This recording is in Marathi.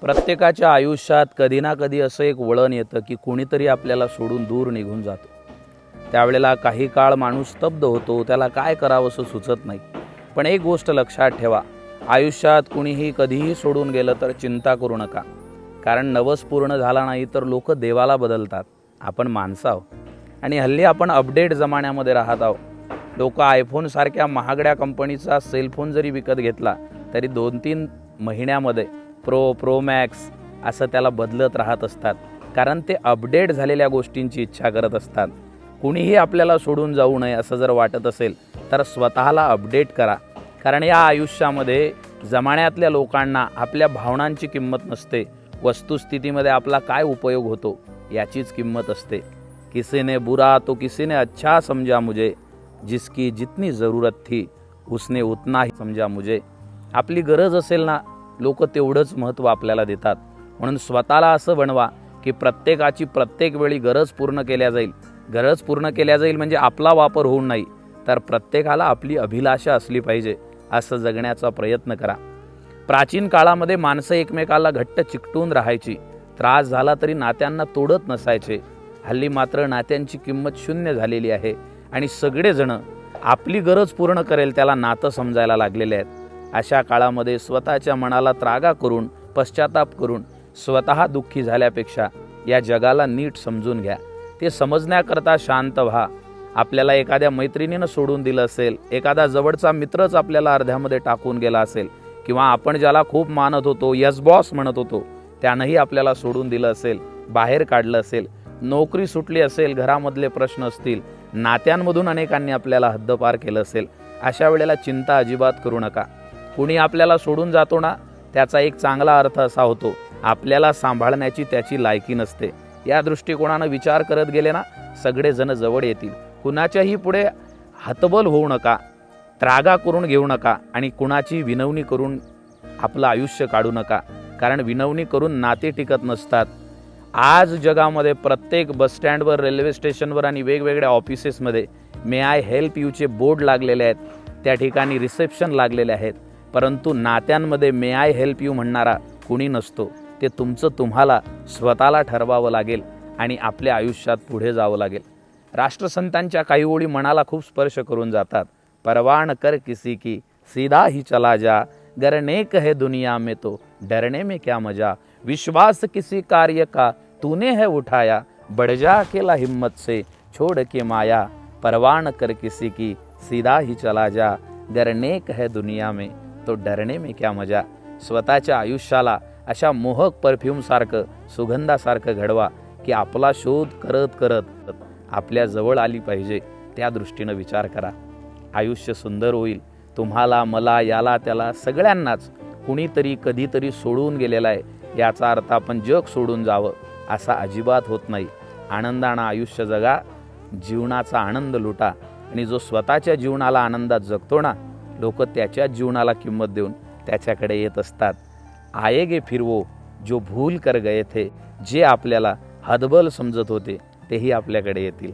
प्रत्येकाच्या आयुष्यात कधी ना कधी असं एक वळण येतं की कुणीतरी आपल्याला सोडून दूर निघून जातो. त्यावेळेला काही काळ माणूस स्तब्ध होतो त्याला काय करावं असं सुचत नाही. पण एक गोष्ट लक्षात ठेवा आयुष्यात कुणीही कधीही सोडून गेलं तर चिंता करू नका. कारण नवस पूर्ण झाला नाही तर लोक देवाला बदलतात. आपण माणसं आहोत. आणि हल्ली आपण अपडेट जमान्यामध्ये राहत आहोत. लोक आयफोनसारख्या महागड्या कंपनीचा सेलफोन जरी विकत घेतला तरी दोन तीन महिन्यामध्ये प्रो प्रो मॅक्स असं त्याला बदलत राहत असतात. कारण ते अपडेट झालेल्या गोष्टींची इच्छा करत असतात. कुणीही आपल्याला सोडून जाऊ नये असं जर वाटत असेल तर स्वतःला अपडेट करा. कारण या आयुष्यामध्ये जमान्यातल्या लोकांना आपल्या भावनांची किंमत नसते. वस्तुस्थितीमध्ये आपला काय उपयोग होतो याचीच किंमत असते. किसीने बुरा तो किसीने अच्छा समजा मुझे. जिसकी जितनी ज़रूरत थी उसने उतना ही समजा मुझे. आपली गरज असेल ना लोक तेवढंच महत्त्व आपल्याला देतात. म्हणून स्वतःला असं बनवा की प्रत्येकाची प्रत्येक वेळी गरज पूर्ण केल्या जाईल. गरज पूर्ण केल्या जाईल म्हणजे आपला वापर होऊ नाही तर प्रत्येकाला आपली अभिलाषा असली पाहिजे असं जगण्याचा प्रयत्न करा. प्राचीन काळामध्ये माणसं एकमेकाला घट्ट चिकटून राहायची. त्रास झाला तरी नात्यांना तोडत नसायचे. हल्ली मात्र नात्यांची किंमत शून्य झालेली आहे आणि सगळेजणं आपली गरज पूर्ण करेल त्याला नातं समजायला लागलेले आहेत. अशा काळामध्ये स्वतःच्या मनाला त्रागा करून पश्चाताप करून स्वतः दुःखी झाल्यापेक्षा या जगाला नीट समजून घ्या. ते समजण्याकरता शांत व्हा. आपल्याला एखाद्या मैत्रिणीनं सोडून दिलं असेल एखादा जवळचा मित्रच आपल्याला अर्ध्यामध्ये टाकून गेला असेल किंवा आपण ज्याला खूप मानत होतो यस बॉस म्हणत होतो त्यानंही आपल्याला सोडून दिलं असेल बाहेर काढलं असेल नोकरी सुटली असेल घरामधले प्रश्न असतील नात्यांमधून अनेकांनी आपल्याला हद्दपार केलं असेल अशा वेळेला चिंता अजिबात करू नका. कुणी आपल्याला सोडून जातो ना त्याचा एक चांगला अर्थ असा होतो आपल्याला सांभाळण्याची त्याची लायकी नसते. या दृष्टिकोनानं विचार करत गेले ना सगळेजण जवळ येतील. कुणाच्याही पुढे हतबल होऊ नका त्रागा करून घेऊ नका आणि कुणाची विनवणी करून आपलं आयुष्य काढू नका. कारण विनवणी करून नाते टिकत नसतात. आज जगामध्ये प्रत्येक बसस्टँडवर रेल्वे स्टेशनवर आणि वेगवेगळ्या ऑफिसेसमध्ये मे आय हेल्प यूचे बोर्ड लागलेले आहेत. त्या ठिकाणी रिसेप्शन लागलेले आहेत. परंतु नात्यांमध्ये मे आय हेल्प यू म्हणणारा कुणी नसतो. ते तुमचं तुम्हाला स्वतःला ठरवावं लागेल आणि आपल्या आयुष्यात पुढे जावं लागेल. राष्ट्रसंतांच्या काही ओळी मनाला खूप स्पर्श करून जातात. परवान कर किसी की सीधा ही चला जा. गरने कहे दुनिया में तो डरने में क्या मजा. विश्वास किसी कार्य का तूने है उठाया. बढ़ जा अकेला हिम्मत से छोड़ के माया. परवान कर किसी की सीधा ही चला जा. गरने है दुनिया में तो डरणे मी क्या मजा? स्वतःच्या आयुष्याला अशा मोहक परफ्यूमसारखं सुगंधासारखं घडवा की आपला शोध करत करत आपल्या जवळ आली पाहिजे त्या दृष्टीनं विचार करा. आयुष्य सुंदर होईल. तुम्हाला मला याला त्याला सगळ्यांनाच कुणीतरी कधीतरी सोडून गेलेला आहे. याचा अर्थ आपण जग सोडून जावं असा अजिबात होत नाही. आनंदानं आयुष्य जगा जीवनाचा आनंद लुटा. आणि जो स्वतःच्या जीवनाला आनंदात जगतो ना लोक त्याच्या जीवनाला किंमत देऊन त्याच्याकडे येत असतात. आयेगे फिरवो जो भूल कर गये थे जे आपल्याला हदबल समजत होते तेही आपल्याकडे येतील.